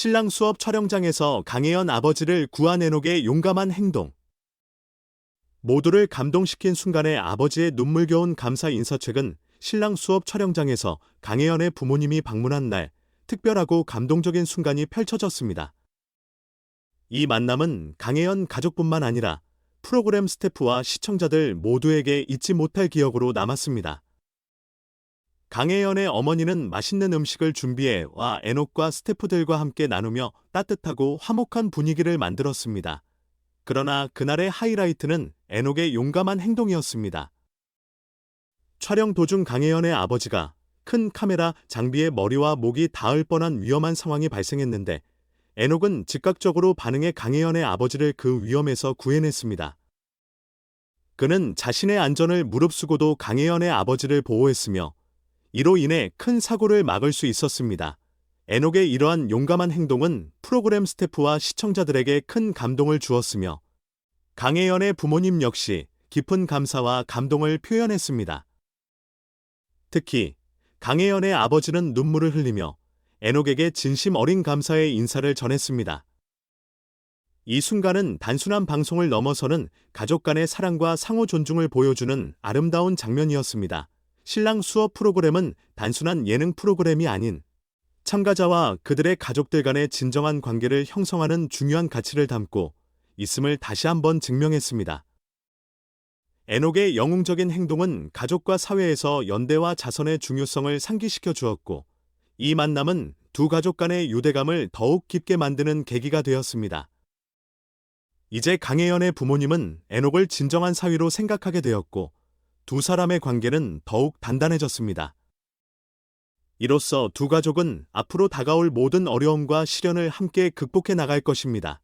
신랑 수업 촬영장에서 강혜연 아버지를 구한 애녹의 용감한 행동. 모두를 감동시킨 순간에 아버지의 눈물겨운 감사 인사책은 신랑 수업 촬영장에서 강혜연의 부모님이 방문한 날 특별하고 감동적인 순간이 펼쳐졌습니다. 이 만남은 강혜연 가족뿐만 아니라 프로그램 스태프와 시청자들 모두에게 잊지 못할 기억으로 남았습니다. 강혜연의 어머니는 맛있는 음식을 준비해 와 애녹과 스태프들과 함께 나누며 따뜻하고 화목한 분위기를 만들었습니다. 그러나 그날의 하이라이트는 애녹의 용감한 행동이었습니다. 촬영 도중 강혜연의 아버지가 큰 카메라 장비에 머리와 목이 닿을 뻔한 위험한 상황이 발생했는데 애녹은 즉각적으로 반응해 강혜연의 아버지를 그 위험에서 구해냈습니다. 그는 자신의 안전을 무릅쓰고도 강혜연의 아버지를 보호했으며 이로 인해 큰 사고를 막을 수 있었습니다. 애녹의 이러한 용감한 행동은 프로그램 스태프와 시청자들에게 큰 감동을 주었으며 강혜연의 부모님 역시 깊은 감사와 감동을 표현했습니다. 특히 강혜연의 아버지는 눈물을 흘리며 애녹에게 진심 어린 감사의 인사를 전했습니다. 이 순간은 단순한 방송을 넘어서는 가족 간의 사랑과 상호 존중을 보여주는 아름다운 장면이었습니다. 신랑 수업 프로그램은 단순한 예능 프로그램이 아닌 참가자와 그들의 가족들 간의 진정한 관계를 형성하는 중요한 가치를 담고 있음을 다시 한번 증명했습니다. 에녹의 영웅적인 행동은 가족과 사회에서 연대와 자선의 중요성을 상기시켜 주었고, 이 만남은 두 가족 간의 유대감을 더욱 깊게 만드는 계기가 되었습니다. 이제 강혜연의 부모님은 에녹을 진정한 사위로 생각하게 되었고, 두 사람의 관계는 더욱 단단해졌습니다. 이로써 두 가족은 앞으로 다가올 모든 어려움과 시련을 함께 극복해 나갈 것입니다.